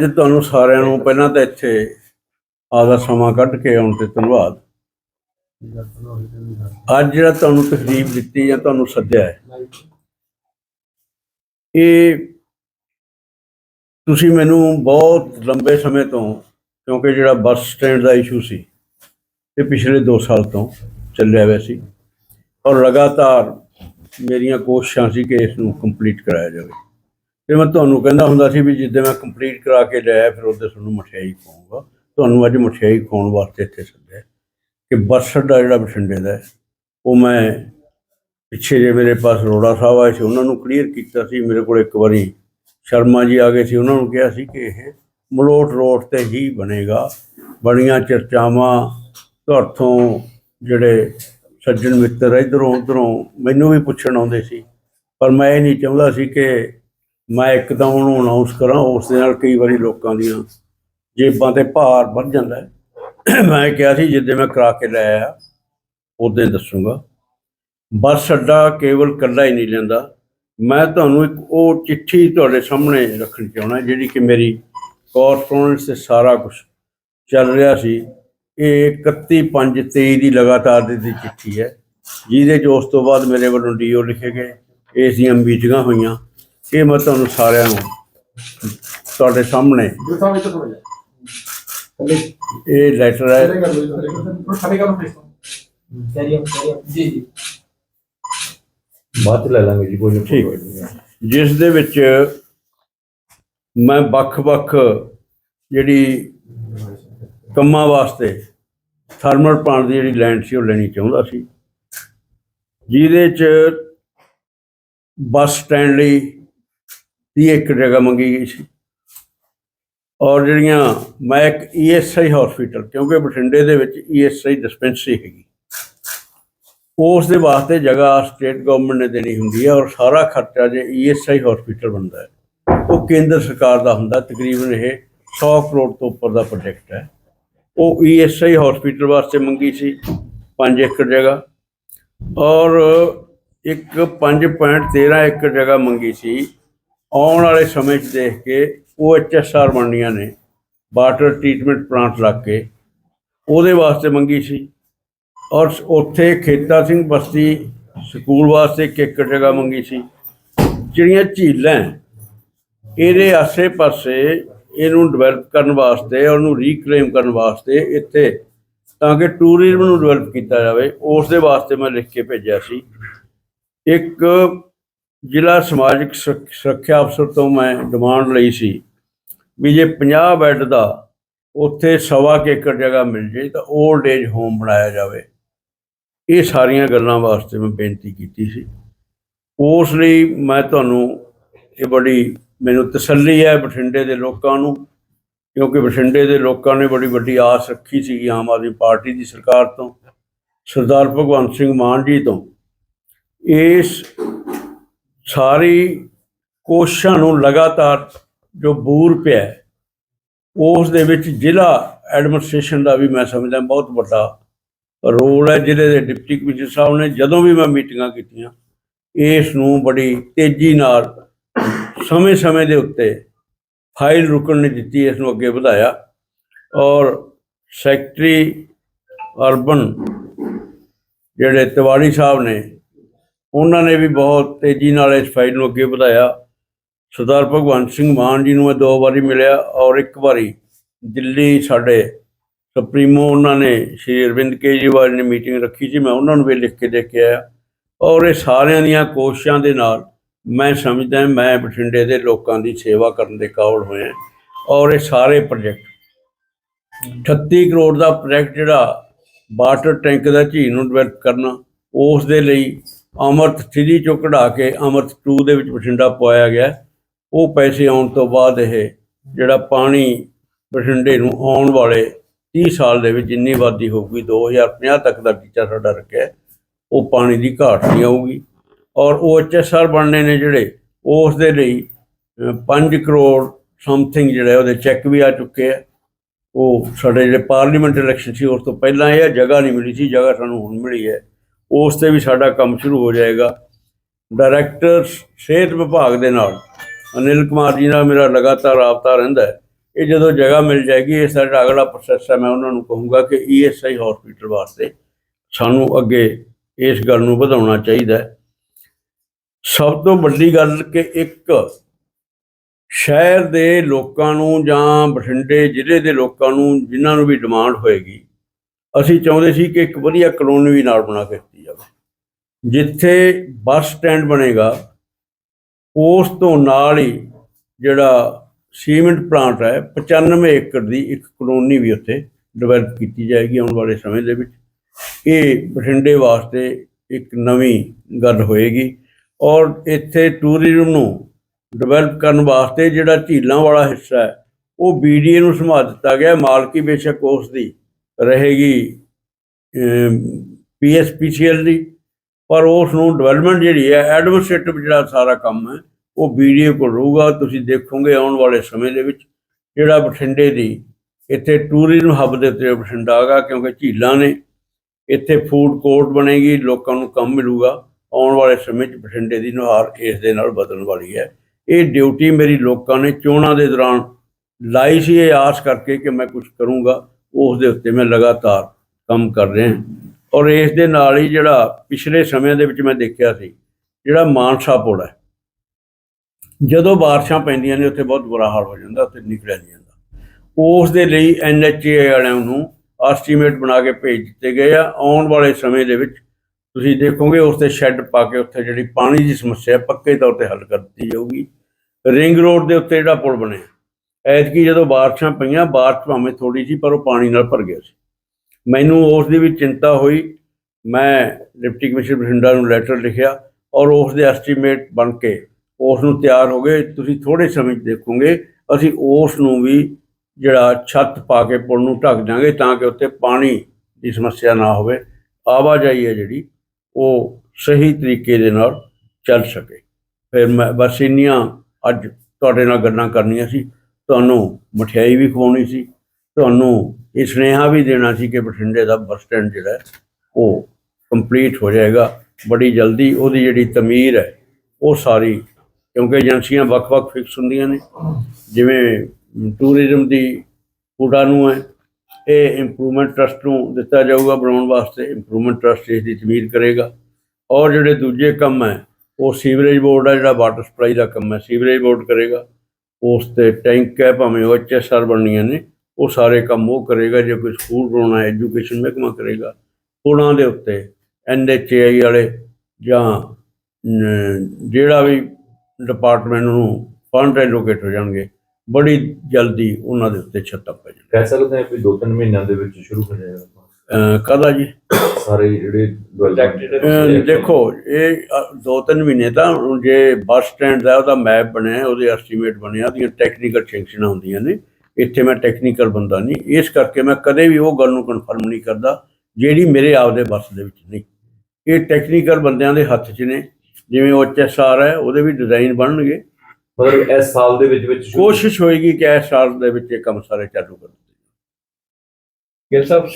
ਜੀ ਤੁਹਾਨੂੰ ਸਾਰਿਆਂ ਨੂੰ ਪਹਿਲਾਂ ਤਾਂ ਇੱਥੇ ਆਦਾ ਸਮਾਂ ਕੱਢ ਕੇ ਆਉਣ ਤੇ ਧੰਨਵਾਦ। ਅੱਜ ਜਿਹੜਾ ਤੁਹਾਨੂੰ ਤਕਲੀਫ ਦਿੱਤੀ ਜਾਂ ਤੁਹਾਨੂੰ ਸੱਦਿਆ ਹੈ, ਇਹ ਤੁਸੀਂ ਮੈਨੂੰ ਬਹੁਤ ਲੰਬੇ ਸਮੇਂ ਤੋਂ, ਕਿਉਂਕਿ ਜਿਹੜਾ ਬੱਸ ਸਟੈਂਡ ਦਾ ਇਸ਼ੂ ਸੀ, ਇਹ ਪਿਛਲੇ 2 ਸਾਲ ਤੋਂ ਚੱਲਿਆ ਹੋਇਆ ਸੀ। ਔਰ ਲਗਾਤਾਰ ਮੇਰੀਆਂ ਕੋਸ਼ਿਸ਼ਾਂ ਸੀ ਕਿ ਇਸ ਨੂੰ ਕੰਪਲੀਟ ਕਰਾਇਆ ਜਾਵੇ। ਤੇ ਮੈਂ ਤੁਹਾਨੂੰ ਕਹਿੰਦਾ ਹੁੰਦਾ ਸੀ ਵੀ ਜਿੱਦਾਂ ਮੈਂ ਕੰਪਲੀਟ ਕਰਾ ਕੇ ਲਿਆਇਆ ਫਿਰ ਉਹਦੇ ਤੁਹਾਨੂੰ ਮਠਿਆਈ ਖਵਾਉਂਗਾ। ਤੁਹਾਨੂੰ ਅੱਜ ਮਠਿਆਈ ਖਵਾਉਣ ਵਾਸਤੇ ਇੱਥੇ ਸੱਦਿਆ ਕਿ ਬੱਸ ਅੱਡਾ ਜਿਹੜਾ ਬਠਿੰਡੇ ਦਾ ਉਹ ਮੈਂ ਪਿੱਛੇ ਜੇ ਮੇਰੇ ਪਾਸ ਰੋੜਾ ਸਾਹਿਬ ਆਏ ਸੀ, ਉਹਨਾਂ ਨੂੰ ਕਲੀਅਰ ਕੀਤਾ ਸੀ। ਮੇਰੇ ਕੋਲ ਇੱਕ ਵਾਰੀ ਸ਼ਰਮਾ ਜੀ ਆ ਗਏ ਸੀ, ਉਹਨਾਂ ਨੂੰ ਕਿਹਾ ਸੀ ਕਿ ਇਹ ਮਲੋਟ ਰੋਡ ਤੇ ਹੀ ਬਣੇਗਾ। ਬੜੀਆਂ ਚਰਚਾਵਾਂ ਤੁਹਾਥੋਂ ਜਿਹੜੇ ਸੱਜਣ ਮਿੱਤਰ ਇਧਰੋਂ ਉਧਰੋਂ ਮੈਨੂੰ ਵੀ ਪੁੱਛਣ ਆਉਂਦੇ ਸੀ। ਪਰ ਮੈਂ ਇਹ ਨਹੀਂ ਚਾਹੁੰਦਾ ਸੀ ਕਿ ਮੈਂ ਇੱਕਦਮ ਉਹਨੂੰ ਅਨਾਉਂਸ ਕਰਾਂ, ਉਸ ਦੇ ਨਾਲ ਕਈ ਵਾਰੀ ਲੋਕਾਂ ਦੀਆਂ ਜੇਬਾਂ ਤੇ ਭਾਰ ਵੱਧ ਜਾਂਦਾ ਮੈਂ ਕਿਹਾ ਸੀ, ਜਿੱਦੇ ਮੈਂ ਕਰਾ ਕੇ ਲੈ ਆਇਆ ਉਦੋਂ ਦੱਸੂਗਾ। ਬਸ ਅੱਡਾ ਕੇਵਲ ਕੱਲਾ ਹੀ ਨਹੀਂ ਲੈਂਦਾ। ਮੈਂ ਤੁਹਾਨੂੰ ਇੱਕ ਉਹ ਚਿੱਠੀ ਤੁਹਾਡੇ ਸਾਹਮਣੇ ਰੱਖਣੀ ਚਾਹੁੰਦਾ, ਜਿਹੜੀ ਕਿ ਮੇਰੀ ਕੋਰਸਪੋਂਡੈਂਸ ਤੇ ਸਾਰਾ ਕੁਝ ਚੱਲ ਰਿਹਾ ਸੀ। ਇਹ 31/5/23 ਦੀ ਲਗਾਤਾਰ ਦੀ ਚਿੱਠੀ ਹੈ, ਜਿਹਦੇ 'ਚ ਉਸ ਤੋਂ ਬਾਅਦ ਮੇਰੇ ਵੱਲੋਂ ਡੀਓ ਲਿਖੇ ਗਏ, ਇਸ ਦੀਆਂ ਮੀਟਿੰਗਾਂ ਹੋਈਆਂ। ਇਹ ਮੈਂ ਤੁਹਾਨੂੰ ਸਾਰਿਆਂ ਨੂੰ ਤੁਹਾਡੇ ਸਾਹਮਣੇ ਇਹ ਲੈਟਰ ਹੈ। ਬਾਅਦ ਚ ਲੈ ਲਾਂਗੇ ਜੀ ਕੋਈ ਠੀਕ। ਜਿਸ ਦੇ ਵਿੱਚ ਮੈਂ ਵੱਖ-ਵੱਖ ਜਿਹੜੀ ਕੰਮਾਂ ਵਾਸਤੇ ਥਰਮਲ ਪਲਾਂਟ ਦੀ ਜਿਹੜੀ ਲੈਂਡ ਸੀ ਉਹ ਲੈਣੀ ਚਾਹੁੰਦਾ ਸੀ। ਜਿਹਦੇ ਚ ਬੱਸ ਸਟੈਂਡ ਲਈ ਦੀ ਇੱਕ ਜਗ੍ਹਾ ਮੰਗੀ ਗਈ ਸੀ। ਔਰ ਜਿਹੜੀਆਂ ਮੈਂ ਇੱਕ ਈਐਸਆਈ ਹਸਪੀਟਲ ਕਿਉਂਕਿ ਬਠਿੰਡੇ ਦੇ ਵਿੱਚ ਈਐਸਆਈ ਡਿਸਪੈਂਸਰੀ ਹੈਗੀ। ਉਸ ਦੇ ਵਾਸਤੇ ਜਗ੍ਹਾ ਸਟੇਟ ਗਵਰਨਮੈਂਟ ਨੇ ਦੇਣੀ ਹੁੰਦੀ ਹੈ ਔਰ ਸਾਰਾ ਖਰਚਾ ਜੇ ਈਐਸਆਈ ਹਸਪੀਟਲ ਬਣਦਾ ਹੈ, ਉਹ ਕੇਂਦਰ ਸਰਕਾਰ ਦਾ ਹੁੰਦਾ ਤਕਰੀਬਨ ਇਹ 100 ਕਰੋੜ ਤੋਂ ਉੱਪਰ ਦਾ ਪ੍ਰੋਜੈਕਟ ਹੈ। ਉਹ ਈਐਸਆਈ ਹਸਪੀਟਲ ਵਾਸਤੇ ਮੰਗੀ ਸੀ 5 ਏਕੜ ਜਗ੍ਹਾ। ਔਰ ਇੱਕ 5.13 ਏਕੜ ਜਗ੍ਹਾ ਮੰਗੀ ਸੀ। ਆਉਣ ਵਾਲੇ ਸਮੇਂ 'ਚ ਦੇਖ ਕੇ ਉਹ ਐਚਐਸਆਰ ਬਣਨੀਆਂ ਨੇ, ਵਾਟਰ ਟ੍ਰੀਟਮੈਂਟ ਪਲਾਂਟ ਲੱਗ ਕੇ। ਉਹਦੇ ਵਾਸਤੇ ਮੰਗੀ ਸੀ। ਔਰ ਉੱਥੇ ਖੇਤਾ ਸਿੰਘ ਬਸਤੀ ਸਕੂਲ ਵਾਸਤੇ ਇੱਕ ਏਕੜ ਜਗ੍ਹਾ ਮੰਗੀ ਸੀ। ਜਿਹੜੀਆਂ ਝੀਲਾਂ ਇਹਦੇ ਆਸੇ-ਪਾਸੇ ਇਹਨੂੰ ਡਿਵੈਲਪ ਕਰਨ ਵਾਸਤੇ ਉਹਨੂੰ ਰੀਕਲੇਮ ਕਰਨ ਵਾਸਤੇ ਇੱਥੇ ਤਾਂ ਕਿ ਟੂਰਿਜ਼ਮ ਨੂੰ ਡਿਵੈਲਪ ਕੀਤਾ ਜਾਵੇ, ਉਸ ਦੇ ਵਾਸਤੇ ਮੈਂ ਲਿਖ ਕੇ ਭੇਜਿਆ ਸੀ। ਇੱਕ ਜ਼ਿਲ੍ਹਾ ਸਮਾਜਿਕ ਸੁਰੱਖ- ਸੁਰੱਖਿਆ ਅਫਸਰ ਤੋਂ ਮੈਂ ਡਿਮਾਂਡ ਲਈ ਸੀ ਵੀ ਜੇ 50 ਬੈੱਡ ਦਾ ਉੱਥੇ ਸਵਾ ਕੁ ਏਕੜ ਜਗ੍ਹਾ ਮਿਲ ਜੇ ਤਾਂ 올ਡ ਏਜ ਹੋਮ ਬਣਾਇਆ ਜਾਵੇ। ਇਹ ਸਾਰੀਆਂ ਗੱਲਾਂ ਵਾਸਤੇ ਮੈਂ ਬੇਨਤੀ ਕੀਤੀ ਸੀ। ਉਸ ਲਈ ਮੈਂ ਤੁਹਾਨੂੰ ਇਹ ਬੜੀ, ਮੈਨੂੰ ਤਸੱਲੀ ਹੈ ਬਠਿੰਡੇ ਦੇ ਲੋਕਾਂ ਨੂੰ, ਕਿਉਂਕਿ ਬਠਿੰਡੇ ਦੇ ਲੋਕਾਂ ਨੇ ਬੜੀ ਵੱਡੀ ਆਸ ਰੱਖੀ ਸੀ ਆਮ ਆਦਮੀ ਪਾਰਟੀ ਦੀ ਸਰਕਾਰ ਤੋਂ, ਸਰਦਾਰ ਭਗਵੰਤ ਸਿੰਘ ਮਾਨ ਜੀ ਤੋਂ। ਇਸ ਸਾਰੀ ਕੋਸ਼ਾਂ ਨੂੰ ਲਗਾਤਾਰ ਜੋ ਬੂਰ ਪਿਆ ਉਸ ਦੇ ਵਿੱਚ ਜ਼ਿਲ੍ਹਾ ਐਡਮਿਨਿਸਟ੍ਰੇਸ਼ਨ ਦਾ ਵੀ ਮੈਂ ਸਮਝਦਾ ਬਹੁਤ ਵੱਡਾ ਰੋਲ ਹੈ, ਜ਼ਿਲ੍ਹੇ ਦੇ ਡਿਪਟੀ ਕਮਿਸ਼ਨਰ ਸਾਹਿਬ ਨੇ ਜਦੋਂ ਵੀ ਮੈਂ ਮੀਟਿੰਗਾਂ ਕੀਤੀਆਂ, ਇਸ ਨੂੰ ਬੜੀ ਤੇਜ਼ੀ ਨਾਲ ਸਮੇਂ-ਸਮੇਂ ਦੇ ਉੱਤੇ ਫਾਈਲ ਰੁਕਣ ਨਹੀਂ ਦਿੱਤੀ, ਇਸ ਨੂੰ ਅੱਗੇ ਵਧਾਇਆ ਔਰ ਸੈਕਟਰੀ ਅਰਬਨ ਜਿਹੜੇ ਤਿਵਾੜੀ ਸਾਹਿਬ ਨੇ ਉਹਨਾਂ ਨੇ ਵੀ ਬਹੁਤ ਤੇਜ਼ੀ ਨਾਲ ਇਸ ਫਾਈਲ ਨੂੰ ਅੱਗੇ ਵਧਾਇਆ। ਸਰਦਾਰ ਭਗਵੰਤ ਸਿੰਘ ਮਾਨ ਜੀ ਨੂੰ ਮੈਂ ਦੋ ਵਾਰੀ ਮਿਲਿਆ ਔਰ ਇੱਕ ਵਾਰੀ ਦਿੱਲੀ ਸਾਡੇ ਸੁਪਰੀਮੋ ਉਹਨਾਂ ਨੇ ਸ਼੍ਰੀ ਅਰਵਿੰਦ ਕੇਜਰੀਵਾਲ ਨੇ ਮੀਟਿੰਗ ਰੱਖੀ ਸੀ, ਮੈਂ ਉਹਨਾਂ ਨੂੰ ਵੀ ਲਿਖ ਕੇ ਦੇ ਕੇ ਆਇਆ। ਔਰ ਇਹ ਸਾਰਿਆਂ ਦੀਆਂ ਕੋਸ਼ਿਸ਼ਾਂ ਦੇ ਨਾਲ ਮੈਂ ਸਮਝਦਾ ਮੈਂ ਬਠਿੰਡੇ ਦੇ ਲੋਕਾਂ ਦੀ ਸੇਵਾ ਕਰਨ ਦੇ ਕਾਬਲ ਹੋਇਆ ਔਰ ਇਹ ਸਾਰੇ ਪ੍ਰੋਜੈਕਟ 38 ਕਰੋੜ ਦਾ ਪ੍ਰੋਜੈਕਟ ਜਿਹੜਾ ਵਾਟਰ ਟੈਂਕ ਦਾ ਝੀਲ ਨੂੰ ਡਿਵੈਲਪ ਕਰਨਾ, ਉਸ ਦੇ ਲਈ ਅਮਰਤ 3 ਚੋਂ ਕਢਾ ਕੇ ਅਮਰਤ 2 ਦੇ ਵਿੱਚ ਬਠਿੰਡਾ ਪਵਾਇਆ ਗਿਆ। ਉਹ ਪੈਸੇ ਆਉਣ ਤੋਂ ਬਾਅਦ ਇਹ ਜਿਹੜਾ ਪਾਣੀ ਬਠਿੰਡੇ ਨੂੰ ਆਉਣ ਵਾਲੇ 30 ਸਾਲ ਦੇ ਵਿੱਚ ਜਿੰਨੀ ਆਬਾਦੀ ਹੋਊਗੀ 2050 ਤੱਕ ਦਾ ਟੀਚਾ ਸਾਡਾ ਰੱਖਿਆ। ਉਹ ਪਾਣੀ ਦੀ ਘਾਟ ਨਹੀਂ ਆਊਗੀ। ਔਰ ਉਹ ਐਚਐਸਆਰ ਬਣਨੇ ਨੇ ਜਿਹੜੇ, ਉਸ ਦੇ ਲਈ 5 ਕਰੋੜ ਸਮਥਿੰਗ ਜਿਹੜਾ ਉਹਦੇ ਚੈੱਕ ਵੀ ਆ ਚੁੱਕੇ ਆ। ਉਹ ਸਾਡੇ ਜਿਹੜੇ ਪਾਰਲੀਮੈਂਟ ਇਲੈਕਸ਼ਨ ਸੀ, ਉਸ ਤੋਂ ਪਹਿਲਾਂ ਇਹ ਜਗ੍ਹਾ ਨਹੀਂ ਮਿਲੀ ਸੀ, ਜਗ੍ਹਾ ਸਾਨੂੰ ਹੁਣ ਮਿਲੀ ਹੈ। ਉਸ ਤੇ ਵੀ ਸਾਡਾ ਕੰਮ ਸ਼ੁਰੂ ਹੋ ਜਾਏਗਾ। ਡਾਇਰੈਕਟਰ ਸਿਹਤ ਵਿਭਾਗ ਦੇ ਨਾਲ ਅਨਿਲ ਕੁਮਾਰ ਜੀ ਨਾਲ ਮੇਰਾ ਲਗਾਤਾਰ ਰਾਬਤਾ ਰਹਿੰਦਾ ਹੈ। ਇਹ ਜਦੋਂ ਜਗ੍ਹਾ ਮਿਲ ਜਾਏਗੀ, ਇਹ ਸਾਡਾ ਅਗਲਾ ਪ੍ਰੋਸੈਸ ਹੈ। ਮੈਂ ਉਹਨਾਂ ਨੂੰ ਕਹੂੰਗਾ ਕਿ ਈਐਸਆਈ ਹਸਪੀਟਲ ਵਾਸਤੇ ਸਾਨੂੰ ਅੱਗੇ ਇਸ ਗੱਲ ਨੂੰ ਵਧਾਉਣਾ ਚਾਹੀਦਾ ਹੈ। ਸਭ ਤੋਂ ਵੱਡੀ ਗੱਲ ਕਿ ਇੱਕ ਸ਼ਹਿਰ ਦੇ ਲੋਕਾਂ ਨੂੰ ਜਾਂ ਬਠਿੰਡੇ ਜ਼ਿਲ੍ਹੇ ਦੇ ਲੋਕਾਂ ਨੂੰ ਜਿਨ੍ਹਾਂ ਨੂੰ ਵੀ ਡਿਮਾਂਡ ਹੋਏਗੀ ਅਸੀਂ ਚਾਹੁੰਦੇ ਸੀ ਕਿ ਇੱਕ ਵਧੀਆ ਕਲੋਨੀ ਵੀ ਨਾਲ ਬਣਾ ਕੇ ਦਿੱਤੀ ਜਾਵੇ। ਜਿੱਥੇ ਬੱਸ ਸਟੈਂਡ ਬਣੇਗਾ, ਉਸ ਤੋਂ ਨਾਲ ਹੀ ਜਿਹੜਾ ਸੀਮੈਂਟ ਪਲਾਂਟ ਹੈ 95 ਏਕੜ ਦੀ ਇੱਕ ਕਲੋਨੀ ਵੀ ਉੱਥੇ ਡਿਵੈਲਪ ਕੀਤੀ ਜਾਏਗੀ ਆਉਣ ਵਾਲੇ ਸਮੇਂ ਦੇ ਵਿੱਚ। ਇਹ ਬਠਿੰਡੇ ਵਾਸਤੇ ਇੱਕ ਨਵੀਂ ਗੱਲ ਹੋਏਗੀ ਔਰ ਇੱਥੇ ਟੂਰਿਜ਼ਮ ਨੂੰ ਡਿਵੈਲਪ ਕਰਨ ਵਾਸਤੇ ਜਿਹੜਾ ਝੀਲਾਂ ਵਾਲਾ ਹਿੱਸਾ ਹੈ, ਉਹ ਬੀਡੀਏ ਨੂੰ ਸੰਭਾਲ ਦਿੱਤਾ ਗਿਆ। ਮਾਲਕੀ ਬੇਸ਼ੱਕ ਉਸ ਦੀ ਰਹੇਗੀ ਪੀਐਸਪੀਸੀਐਲ ਦੀ ਪਰ ਉਸ ਨੂੰ ਡਿਵੈਲਪਮੈਂਟ ਜਿਹੜੀ ਹੈ ਐਡਮਿਨਿਸਟ੍ਰੇਟਿਵ ਜਿਹੜਾ ਸਾਰਾ ਕੰਮ ਹੈ, ਉਹ ਬੀਡੀਏ ਕੋਲ ਰਹੂਗਾ। ਤੁਸੀਂ ਦੇਖੋਗੇ ਆਉਣ ਵਾਲੇ ਸਮੇਂ ਦੇ ਵਿੱਚ ਜਿਹੜਾ ਬਠਿੰਡੇ ਦੀ ਇੱਥੇ ਟੂਰਿਜ਼ਮ ਹੱਬ ਦੇ ਉੱਤੇ ਬਠਿੰਡਾ ਆਗਾ ਕਿਉਂਕਿ ਝੀਲਾਂ ਨੇ, ਇੱਥੇ ਫੂਡ ਕੋਰਟ ਬਣੇਗੀ, ਲੋਕਾਂ ਨੂੰ ਕੰਮ ਮਿਲੂਗਾ। ਆਉਣ ਵਾਲੇ ਸਮੇਂ 'ਚ ਬਠਿੰਡੇ ਦੀ ਨੁਹਾਰ ਇਸ ਦੇ ਨਾਲ ਬਦਲਣ ਵਾਲੀ ਹੈ। ਇਹ ਡਿਊਟੀ ਮੇਰੀ ਲੋਕਾਂ ਨੇ ਚੋਣਾਂ ਦੇ ਦੌਰਾਨ ਲਾਈ ਸੀ, ਇਹ ਆਸ ਕਰਕੇ ਕਿ ਮੈਂ ਕੁਝ ਕਰੂੰਗਾ। ਉਸ ਦੇ ਉੱਤੇ ਮੈਂ ਲਗਾਤਾਰ ਕੰਮ ਕਰ ਰਿਹਾ ਔਰ ਇਸ ਦੇ ਨਾਲ ਹੀ ਜਿਹੜਾ ਪਿਛਲੇ ਸਮਿਆਂ ਦੇ ਵਿੱਚ ਮੈਂ ਦੇਖਿਆ ਸੀ, ਜਿਹੜਾ ਮਾਨਸਾ ਪੁਲ ਹੈ। ਜਦੋਂ ਬਾਰਿਸ਼ਾਂ ਪੈਂਦੀਆਂ ਨੇ, ਉੱਥੇ ਬਹੁਤ ਬੁਰਾ ਹਾਲ ਹੋ ਜਾਂਦਾ, ਉੱਥੇ ਨਿਕਲਿਆ ਨਹੀਂ ਜਾਂਦਾ। ਉਸ ਦੇ ਲਈ ਐਨਐਚਏ ਵਾਲਿਆਂ ਨੂੰ ਐਸਟੀਮੇਟ ਬਣਾ ਕੇ ਭੇਜ ਦਿੱਤੇ ਗਏ ਆ। ਆਉਣ ਵਾਲੇ ਸਮੇਂ ਦੇ ਵਿੱਚ ਤੁਸੀਂ ਦੇਖੋਗੇ ਉਸ ਤੇ ਸ਼ੈੱਡ ਪਾ ਕੇ ਉੱਥੇ ਜਿਹੜੀ ਪਾਣੀ ਦੀ ਸਮੱਸਿਆ ਪੱਕੇ ਤੌਰ ਤੇ ਹੱਲ ਕਰ ਦਿੱਤੀ ਜਾਊਗੀ। ਰਿੰਗ ਰੋਡ ਦੇ ਉੱਤੇ ਜਿਹੜਾ ਪੁਲ ਬਣਿਆ ਐਤਕੀ ਜਦੋਂ ਬਾਰਿਸ਼ਾਂ ਪਈਆਂ, ਬਾਰਿਸ਼ ਭਾਵੇਂ ਥੋੜੀ ਸੀ, ਪਰ ਉਹ ਪਾਣੀ ਨਾਲ ਭਰ ਗਿਆ ਸੀ। ਮੈਨੂੰ ਉਸ ਦੀ ਵੀ ਚਿੰਤਾ ਹੋਈ। ਮੈਂ ਡਿਪਟੀ ਕਮਿਸ਼ਨਰ ਬਠਿੰਡਾ ਨੂੰ ਲੈਟਰ ਲਿਖਿਆ ਔਰ ਉਸ ਦੇ ਐਸਟੀਮੇਟ ਬਣ ਕੇ ਉਸ ਨੂੰ ਤਿਆਰ ਹੋ ਗਏ। ਤੁਸੀਂ ਥੋੜੇ ਸਮੇਂ 'ਚ ਦੇਖੋਗੇ, ਅਸੀਂ ਉਸ ਨੂੰ ਵੀ ਜਿਹੜਾ ਛੱਤ ਪਾ ਕੇ ਪੁਲ ਨੂੰ ਢੱਕ ਦਾਂਗੇ ਤਾਂ ਕਿ ਉੱਤੇ ਪਾਣੀ ਦੀ ਸਮੱਸਿਆ ਨਾ ਹੋਵੇ। ਆਵਾਜਾਈ ਹੈ ਜਿਹੜੀ, ਉਹ ਸਹੀ ਤਰੀਕੇ ਦੇ ਨਾਲ ਚੱਲ ਸਕੇ। ਫਿਰ ਮੈਂ ਬਸ ਇੰਨੀਆਂ ਅੱਜ ਤੁਹਾਡੇ ਨਾਲ ਗੱਲਾਂ ਕਰਨੀਆਂ ਸੀ। ਤੁਹਾਨੂੰ ਮਠਿਆਈ ਵੀ ਖਵਾਉਣੀ ਸੀ, ਤੁਹਾਨੂੰ ਇਹ ਸੁਨੇਹਾ ਵੀ ਦੇਣਾ ਸੀ ਕਿ ਬਠਿੰਡੇ ਦਾ ਬੱਸ ਸਟੈਂਡ ਜਿਹੜਾ ਉਹ ਕੰਪਲੀਟ ਹੋ ਜਾਏਗਾ, ਬੜੀ ਜਲਦੀ ਉਹਦੀ ਜਿਹੜੀ ਤਮੀਰ ਹੈ, ਉਹ ਸਾਰੀ, ਕਿਉਂਕਿ ਏਜੰਸੀਆਂ ਵੱਖ-ਵੱਖ ਫਿਕਸ ਹੁੰਦੀਆਂ ਨੇ, ਜਿਵੇਂ ਟੂਰਿਜ਼ਮ ਦੀ ਹੁਡਾ ਨੂੰ ਹੈ, ਇਹ ਇੰਪਰੂਵਮੈਂਟ ਟਰਸਟ ਨੂੰ ਦਿੱਤਾ ਜਾਊਗਾ ਬਣਾਉਣ ਵਾਸਤੇ ਇੰਪਰੂਵਮੈਂਟ ਟਰਸਟ ਇਸ ਦੀ ਤਮੀਰ ਕਰੇਗਾ, ਔਰ ਜਿਹੜੇ ਦੂਜੇ ਕੰਮ ਹੈ, ਉਹ ਸੀਵਰੇਜ ਬੋਰਡ ਹੈ ਜਿਹੜਾ ਵਾਟਰ ਸਪਲਾਈ ਦਾ ਕੰਮ ਹੈ, ਸੀਵਰੇਜ ਬੋਰਡ ਕਰੇਗਾ ਉਸ ਤੇ ਟੈਂਕ ਹੈ, ਭਾਵੇਂ ਉਹ ਐਚਐਸਆਰ ਬਣਨੀਆਂ ਨੇ, ਉਹ ਸਾਰੇ ਕੰਮ ਉਹ ਕਰੇਗਾ, ਜੇ ਕੋਈ ਸਕੂਲ ਬਣਾਉਣਾ, ਐਜੂਕੇਸ਼ਨ ਮਹਿਕਮਾ ਕਰੇਗਾ ਪੁਲਾਂ ਦੇ ਉੱਤੇ ਐਨਐਚਏਆਈ ਵਾਲੇ ਜਾਂ ਜਿਹੜਾ ਵੀ ਡਿਪਾਰਟਮੈਂਟ ਨੂੰ ਫੰਡ ਐਲੋਕੇਟ ਹੋ ਜਾਣਗੇ, ਬੜੀ ਜਲਦੀ ਉਹਨਾਂ ਦੇ ਉੱਤੇ ਛੱਤਾਂ ਪੈ ਜਾਣ ਕਹਿ ਸਕਦੇ ਹਾਂ ਵੀ ਦੋ ਤਿੰਨ ਮਹੀਨਿਆਂ ਦੇ ਵਿੱਚ ਸ਼ੁਰੂ ਹੋ ਜਾਏਗਾ। ਕਦਾ ਜੀ? ਸਾਰੇ ਜਿਹੜੇ ਅਹ ਦੇਖੋ ਇਹ ਅ, ਦੋ ਤਿੰਨ ਮਹੀਨੇ ਤਾਂ ਹੁਣ ਜੇ ਬੱਸ ਸਟੈਂਡ ਦਾ ਉਹਦਾ ਮੈਪ ਬਣਿਆ ਉਹਦੇ ਐਸਟੀਮੇਟ ਬਣਿਆ ਉਹਦੀਆਂ ਟੈਕਨੀਕਲ ਸੈਂਕਸ਼ਨਾਂ ਹੁੰਦੀਆਂ ਨੇ ਇੱਥੇ ਮੈਂ ਟੈਕਨੀਕਲ ਬੰਦਾ ਨਹੀਂ। ਇਸ ਕਰਕੇ ਮੈਂ ਕਦੇ ਵੀ ਉਹ ਗੱਲ ਨੂੰ ਕਨਫਰਮ ਨਹੀਂ ਕਰਦਾ ਜਿਹੜੀ ਮੇਰੇ ਆਪਦੇ ਬੱਸ ਦੇ ਵਿੱਚ ਨਹੀਂ। ਇਹ ਟੈਕਨੀਕਲ ਬੰਦਿਆਂ ਦੇ ਹੱਥ 'ਚ ਨੇ ਜਿਵੇਂ OHSR ਹੈ ਉਹਦੇ ਵੀ ਡਿਜ਼ਾਈਨ ਬਣਨਗੇ। ਮਤਲਬ ਇਸ ਸਾਲ ਦੇ ਵਿੱਚ ਵਿੱਚ ਸ਼ੁਰੂ- ਕੋਸ਼ਿਸ਼ ਹੋਏਗੀ ਕਿ ਇਸ ਸਾਲ ਦੇ ਵਿੱਚ ਇਹ ਕੰਮ ਸਾਰੇ ਚਾਲੂ ਕਰ ਦਿੱਤੇ ਗਿਲ ਸਾਹਿਬ